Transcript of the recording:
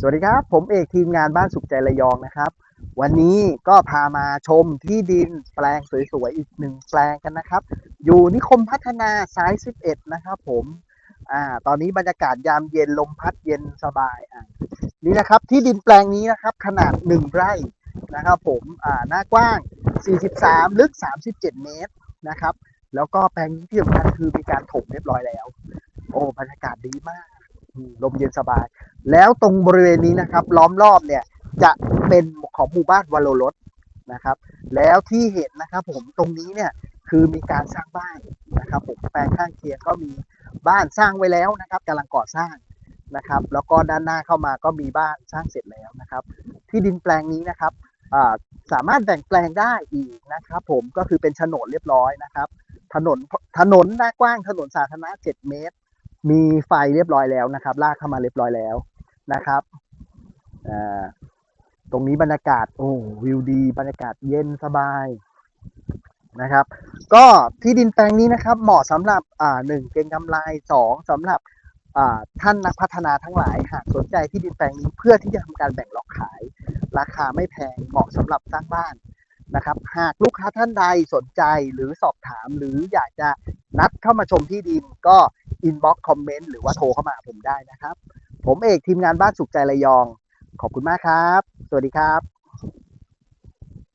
สวัสดีครับ ผมเอกทีมงานบ้านสุขใจระยองนะครับ วันนี้ก็พามาชมที่ดินแปลงสวยๆอีกหนึ่งแปลงกันนะครับ อยู่นิคมพัฒนาสาย 11 นะครับผมอ่าตอนนี้บรรยากาศยามเย็นลมพัดเย็นสบายอ่านี่นะครับที่ดินแปลงนี้นะครับ ขนาด 1 ไร่นะครับผมอ่าหน้ากว้าง 43 ลึก 37 เมตรนะครับ แล้วก็แปลงนี้ที่สำคัญคือมีการถมเรียบร้อยแล้ว โอ้บรรยากาศดีมาก ลมเย็นสบาย แล้วตรงบริเวณนี้นะครับ ล้อมรอบเนี่ยจะเป็นของหมู่บ้านวโรรสนะครับ แล้วที่เห็นนะครับ ผมตรงนี้เนี่ยคือมีการสร้างบ้านนะครับ ผมแปลงข้างเคียงก็มีบ้านสร้างไว้แล้วนะครับกำลังก่อสร้างนะครับ แล้วก็ด้านหน้าเข้ามาก็มีบ้านสร้างเสร็จแล้วนะครับ ที่ดินแปลงนี้นะครับสามารถแบ่งแปลงได้อีกนะครับ ผมก็คือเป็นโฉนดเรียบร้อยนะครับ ถนนถนนหน้ากว้างถนนสาธารณะ 7 เมตร มีไฟเรียบร้อยแล้วนะครับ ลากเข้ามาเรียบร้อยแล้วนะครับตรงนี้บรรยากาศโอ้วิวดี บรรยากาศเย็นสบายนะครับ ก็ที่ดินแปลงนี้นะครับ เหมาะสำหรับอ่าหนึ่งเก็งกำไรสองสำหรับอ่าท่านนักพัฒนาทั้งหลายหากสนใจที่ดินแปลงนี้เพื่อที่จะทำการแบ่งล็อกขาย ราคาไม่แพงเหมาะสำหรับสร้างบ้านนะครับ หากลูกค้าท่านใดสนใจหรือสอบถามหรืออยากจะนัดเข้ามาชมที่ดินก็ อินบ็อกซ์คอมเมนต์หรือว่าโทรเข้ามาผมได้นะครับ ผมเอกทีมงานบ้านสุขใจระยอง ขอบคุณมากครับ สวัสดีครับ